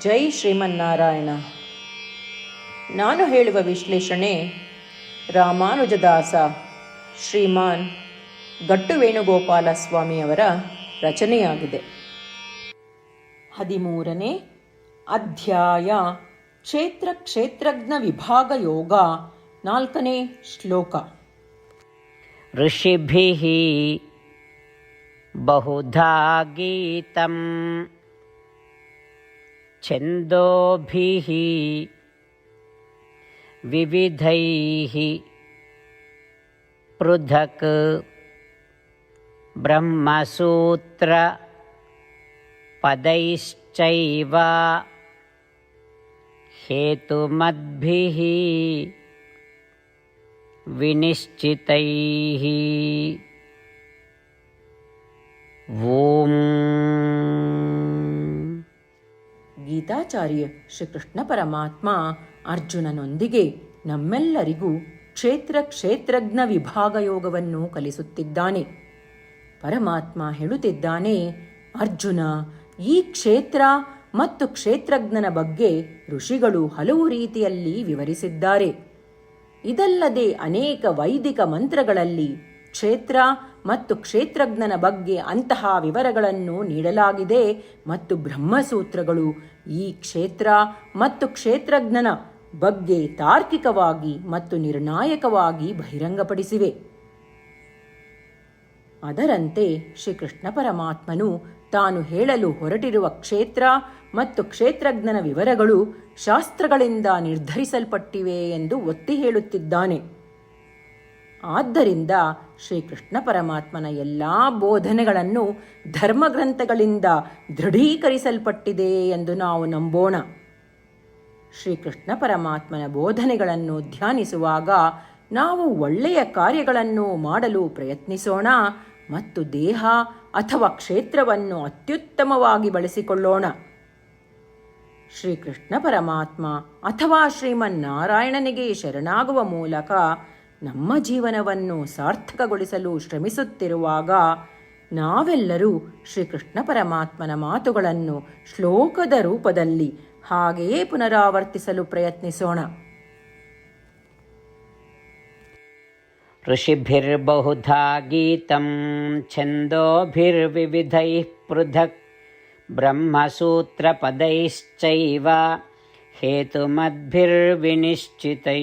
ಜೈ ಶ್ರೀಮನ್ನಾರಾಯಣ. ನಾನು ಹೇಳುವ ವಿಶ್ಲೇಷಣೆ ರಾಮಾನುಜದಾಸ ಶ್ರೀಮಾನ್ ಗಟ್ಟು ವೇಣುಗೋಪಾಲ ಸ್ವಾಮಿಯವರ ರಚನೆಯಾಗಿದೆ. ಹದಿಮೂರನೇ ಅಧ್ಯಾಯ ಕ್ಷೇತ್ರ ಕ್ಷೇತ್ರಜ್ಞ ವಿಭಾಗ ಯೋಗ ನಾಲ್ಕನೇ ಶ್ಲೋಕ. ಋಷಿಭಿ ಬಹುಧಾ ಗೀತಂ छन्दोभिः विविधैः पृथक् ब्रह्मसूत्रपदैश्चैव हेतुमद्भिः विनिश्चितैः। ॐ ಗೀತಾಚಾರ್ಯ ಶ್ರೀಕೃಷ್ಣ ಪರಮಾತ್ಮ ಅರ್ಜುನನೊಂದಿಗೆ ನಮ್ಮೆಲ್ಲರಿಗೂ ಕ್ಷೇತ್ರ ಕ್ಷೇತ್ರಜ್ಞ ವಿಭಾಗ ಯೋಗವನ್ನು ಕಲಿಸುತ್ತಿದ್ದಾನೆ. ಪರಮಾತ್ಮ ಹೇಳುತ್ತಿದ್ದಾನೆ, ಅರ್ಜುನ, ಈ ಕ್ಷೇತ್ರ ಮತ್ತು ಕ್ಷೇತ್ರಜ್ಞನ ಬಗ್ಗೆ ಋಷಿಗಳು ಹಲವು ರೀತಿಯಲ್ಲಿ ವಿವರಿಸಿದ್ದಾರೆ. ಇದಲ್ಲದೆ ಅನೇಕ ವೈದಿಕ ಮಂತ್ರಗಳಲ್ಲಿ ಕ್ಷೇತ್ರ ಮತ್ತು ಕ್ಷೇತ್ರಜ್ಞನ ಬಗ್ಗೆ ಅಂತಹ ವಿವರಗಳನ್ನು ನೀಡಲಾಗಿದೆ ಮತ್ತು ಬ್ರಹ್ಮಸೂತ್ರಗಳು ಈ ಕ್ಷೇತ್ರ ಮತ್ತು ಕ್ಷೇತ್ರಜ್ಞನ ಬಗ್ಗೆ ತಾರ್ಕಿಕವಾಗಿ ಮತ್ತು ನಿರ್ಣಾಯಕವಾಗಿ ಬಹಿರಂಗಪಡಿಸಿವೆ. ಅದರಂತೆ ಶ್ರೀಕೃಷ್ಣ ಪರಮಾತ್ಮನು ತಾನು ಹೇಳಲು ಹೊರಟಿರುವ ಕ್ಷೇತ್ರ ಮತ್ತು ಕ್ಷೇತ್ರಜ್ಞನ ವಿವರಗಳು ಶಾಸ್ತ್ರಗಳಿಂದ ನಿರ್ಧರಿಸಲ್ಪಟ್ಟಿವೆ ಎಂದು ಒತ್ತಿ ಹೇಳುತ್ತಿದ್ದಾನೆ. ಆದ್ದರಿಂದ ಶ್ರೀಕೃಷ್ಣ ಪರಮಾತ್ಮನ ಎಲ್ಲ ಬೋಧನೆಗಳನ್ನು ಧರ್ಮಗ್ರಂಥಗಳಿಂದ ದೃಢೀಕರಿಸಲ್ಪಟ್ಟಿದೆ ಎಂದು ನಾವು ನಂಬೋಣ. ಶ್ರೀಕೃಷ್ಣ ಪರಮಾತ್ಮನ ಬೋಧನೆಗಳನ್ನು ಧ್ಯಾನಿಸುವಾಗ ನಾವು ಒಳ್ಳೆಯ ಕಾರ್ಯಗಳನ್ನು ಮಾಡಲು ಪ್ರಯತ್ನಿಸೋಣ ಮತ್ತು ದೇಹ ಅಥವಾ ಕ್ಷೇತ್ರವನ್ನು ಅತ್ಯುತ್ತಮವಾಗಿ ಬಳಸಿಕೊಳ್ಳೋಣ. ಶ್ರೀಕೃಷ್ಣ ಪರಮಾತ್ಮ ಅಥವಾ ಶ್ರೀಮನ್ನಾರಾಯಣನಿಗೆ ಶರಣಾಗುವ ಮೂಲಕ ನಮ್ಮ ಜೀವನವನ್ನು ಸಾರ್ಥಕಗೊಳಿಸಲು ಶ್ರಮಿಸುತ್ತಿರುವಾಗ ನಾವೆಲ್ಲರೂ ಶ್ರೀಕೃಷ್ಣ ಪರಮಾತ್ಮನ ಮಾತುಗಳನ್ನು ಶ್ಲೋಕದ ರೂಪದಲ್ಲಿ ಹಾಗೆಯೇ ಪುನರಾವರ್ತಿಸಲು ಪ್ರಯತ್ನಿಸೋಣ. ಋಷಿಭಿರ್ಬಹುಧಾ ಗೀತಂ ಛಂದೋಭಿರ್ವಿವಿಧೈ ಪೃಥಕ್ ಬ್ರಹ್ಮಸೂತ್ರಪದೈಶ್ಚೈವ ಹೇತುಮದ್ಭಿರ್ವಿನಿಶ್ಚಿತೈ.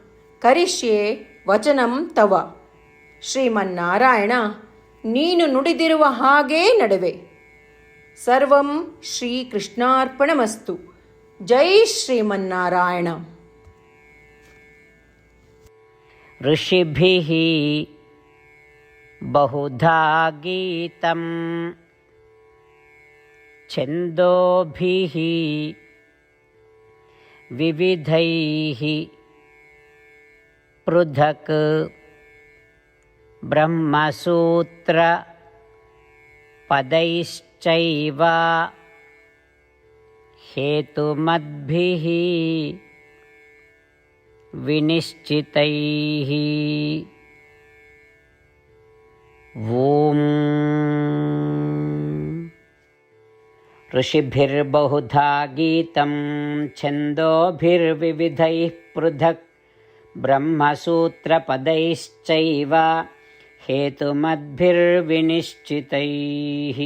ಕರಿಷ್ಯೆ ವಚನಂ ತವ ಶ್ರೀಮನ್ನಾರಾಯಣ ನೀನು ನುಡಿದಿರುವ ಹಾಗೇ ನಡುವೆ ಸರ್ವಂ ಶ್ರೀಕೃಷ್ಣಾರ್ಪಣಮಸ್ತು ಜೈ ಶ್ರೀಮನ್ನಾರಾಯಣ ऋषिभिः बहुधा गीतं छन्दोभिः विविधैः पृथक्। ब्रह्मसूत्रपदैश्चैव हेतुमद्भिः विनिश्चितैः। ॐ ऋषिभिर्बहुधा गीतं छन्दोभिर्विविधैः पृथक् ब्रह्मसूत्रपदैश्चैव हेतुमद्भिर्विनिश्चितैः